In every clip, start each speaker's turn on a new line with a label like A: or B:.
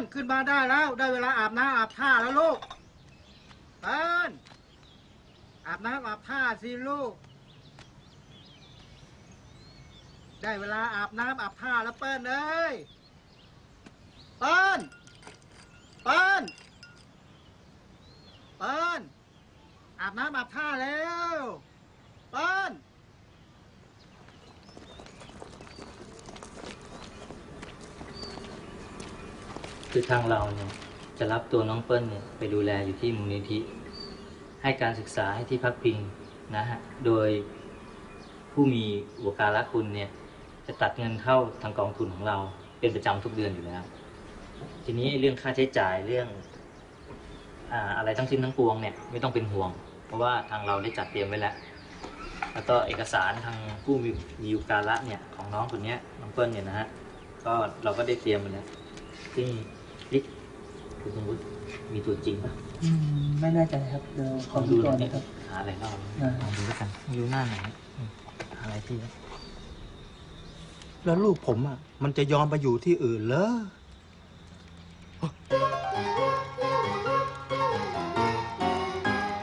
A: นขึ้นมาได้แล้ว ได้เวลาอาบน้ำอาบท่าแล้วลูกเปิ้ลอาบน้ำอาบท่าสิลูก ได้เวลาอาบน้ำอาบท่าแล้วเปิ้ลเอ้ยเปิ้ลเปิ้ลเปิ้ลอาบน้ำอาบท่าแล้วเปิ้ล
B: คือทางเราเนี่ยจะรับตัวน้องเปิ้ลเนี่ยไปดูแลอยู่ที่มูลนิธิ ให้การศึกษาให้ที่พักพิงนะฮะ โดยผู้มีอุปการะคุณเนี่ยจะตัดเงินเข้าทางกองทุนของเราเป็นประจำทุกเดือนอยู่แล้ว ทีนี้เรื่องค่าใช้จ่ายเรื่องอ่าอะไรทั้งสิ้นทั้งปวงเนี่ยไม่ต้องเป็นห่วง เพราะว่าทางเราได้จัดเตรียมไว้แล้ว แล้วก็เอกสารทางผู้มีมีอุปการะเนี่ยของน้องคนนี้น้องเปิ้ลเนี่ยนะฮะก็เราก็ได้เตรียมมาแล้วซึ่ง ลิกคุณสมมติมีตัวจริงป่ะ
C: อืมไม่แน่ใจครับเดี๋ยวขอดูก่อนนะครับ
B: หาอะไรเล่า
C: ได้
B: ลองดูแล้วกันไม่รู้หน้าไหนอืมหาอะไรที่
A: แล้วลูกผมอะ มันจะยอมไปอยู่ที่อื่นเหรอ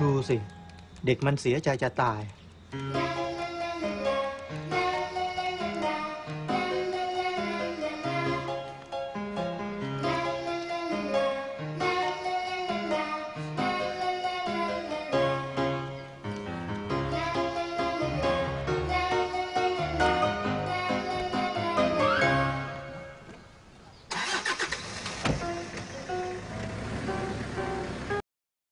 A: ดูสิ เด็กมันเสียใจจะตาย
B: อ